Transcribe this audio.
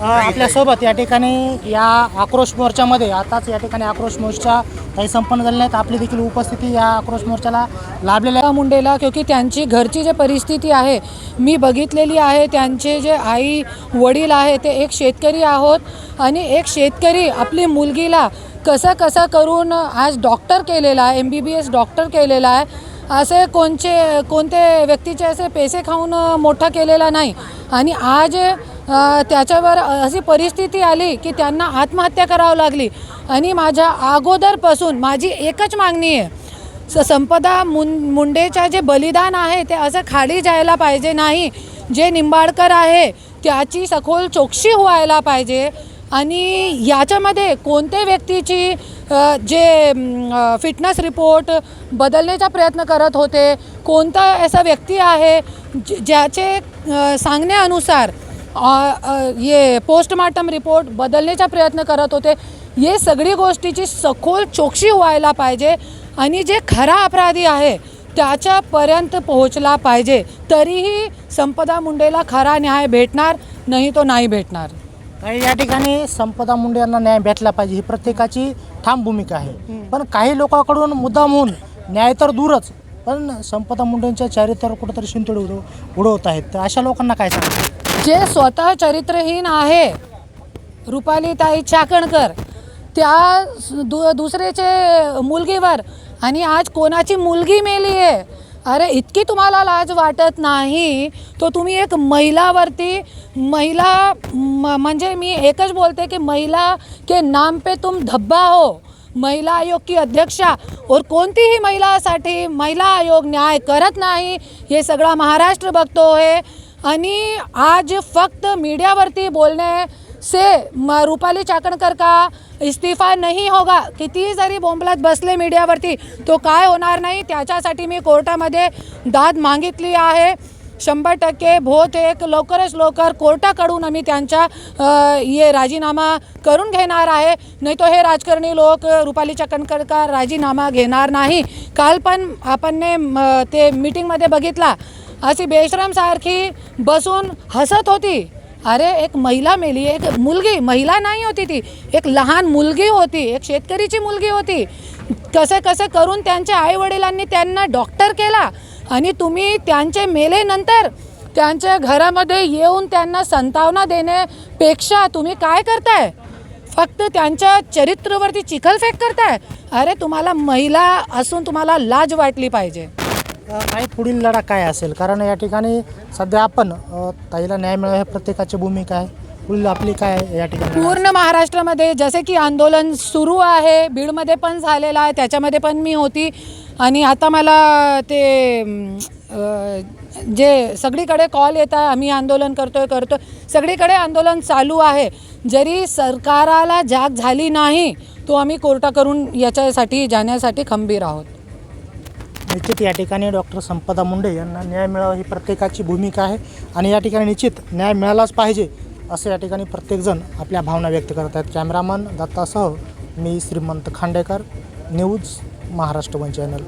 आपल्यासोबत या ठिकाणी या आक्रोश मोर्चामध्ये आताच या ठिकाणी आक्रोश मोर्चा काही संपन्न झाले नाहीत आपली देखील उपस्थिती या आक्रोश मोर्चाला लाभलेल्या मुंडेला क्योंकि त्यांची घरची जे परिस्थिती आहे मी बघितलेली आहे त्यांचे जे आई वडील आहे ते एक शेतकरी आहोत आणि एक शेतकरी आपली मुलगीला कसं कसं करून आज डॉक्टर केलेला आहे M B B S doctor केलेला आहे असे कोणचे कोणते व्यक्तीचे असे पैसे खाऊन मोठा केलेला नाही. आणि आज त्याच्यावर अशी परिस्थिती आली की त्यांना आत्महत्या करावं लागली. आणि माझ्या अगोदरपासून माझी एकच मागणी आहे. स संपदा मुं मुंडेच्या जे बलिदान आहे ते असं खाली जायला पाहिजे नाही. जे निंबाळकर आहे त्याची सखोल चोक्षी व्हायला पाहिजे. आणि याच्यामध्ये कोणते व्यक्तीची जे फिटनेस रिपोर्ट बदलण्याचा प्रयत्न करत होते कोणता असा व्यक्ती आहे ज्याचे सांगण्यानुसार ये पोस्टमार्टम रिपोर्ट बदलण्याचा प्रयत्न करत होते. हे सगळी गोष्टीची सखोल चौकशी व्हायला पाहिजे आणि जे खरा अपराधी आहे त्याच्यापर्यंत पोहोचला पाहिजे. तरीही संपदा मुंडेला खरा न्याय भेटणार नाही तो नाही भेटणार. काही या ठिकाणी संपदा मुंडे यांना न्याय भेटला पाहिजे ही प्रत्येकाची ठाम भूमिका आहे. पण काही लोकांकडून मुद्दाम होऊन न्याय तर दूरच पण संपदा मुंडेंच्या चरित्रावर कुठेतरी शिंतोड उडव उडवत आहेत. तर अशा लोकांना काय सांगतात जे स्वतः चरित्रहीन आहे रुपालीताई चाकणकर त्या दु दुसऱ्याचे मुलगीवर. आणि आज कोणाची मुलगी मेली आहे? अरे इतकी तुम्हाला लाज वाटत नाही? तो तुम्ही एक महिलावरती महिला म म्हणजे मी एकच बोलते की महिला के नाम पे तुम धब्बा हो. महिला आयोग की अध्यक्षा और कोणतीही महिलासाठी महिला आयोग न्याय करत नाही हे सगळा महाराष्ट्र बघतो आहे आणि आज फक्त मीडियावरती बोलणे से म रुपाली चाकणकर का? इस्तीफा नाही होगा. कितीही जरी बोंबलात बसले मीडियावरती तो काय होणार नाही? त्याच्यासाठी मी कोर्टामध्ये दाद मागितली आहे. शंभर टक्के बहुतेक लवकरच लवकर कोर्टाकडून आम्ही त्यांचा ये राजीनामा करून घेणार आहे. नाही तो हे राजकारणी लोक रुपाली चाकणकर का राजीनामा घेणार नाही? काल पण आपण ते मीटिंगमध्ये बघितला. अशी बेश्रमसारखी बसून हसत होती. अरे एक महिला मेली एक मुलगी महिला नाही होती ती. एक लहान मुलगी होती एक शेतकरीची मुलगी होती. कसे कसे करून त्यांच्या आईवडिलांनी त्यांना डॉक्टर केला आणि तुम्ही त्यांचे मेलेनंतर त्यांच्या घरामध्ये येऊन त्यांना संतावना देण्यापेक्षा तुम्ही काय करताय? फक्त त्यांच्या चरित्रवरती चिखलफेक करताय? अरे तुम्हाला महिला असून तुम्हाला लाज वाटली पाहिजे. अ, पुढील लढा काय असेल? कारण या ठिकाणी सध्या आपण ताईला न्याय मिळावा हे प्रत्येकाची भूमिका आहे. पुढील आपली काय या ठिकाणी? पूर्ण महाराष्ट्रामध्ये जसे की आंदोलन सुरू आहे बीडमध्ये पण झालेलं आहे त्याच्यामध्ये पण मी होती. आणि आता मला ते जे सगळीकडे कॉल येत आहे आम्ही आंदोलन करतोय करतो सगळीकडे आंदोलन चालू आहे. जरी सरकाराला जाग झाली नाही तो आम्ही कोर्टाकडून याच्यासाठी जाण्यासाठी खंबीर आहोत. निश्चित या ठिकाणी डॉक्टर संपदा मुंडे यांना न्याय मिळावा ही प्रत्येकाची भूमिका आहे आणि या ठिकाणी निश्चित न्याय मिळालाच पाहिजे असं या ठिकाणी प्रत्येकजण आपल्या भावना व्यक्त करत आहेत. कॅमेरामन दत्तासह मी Shrimant Khandekar news Maharashtra one channel.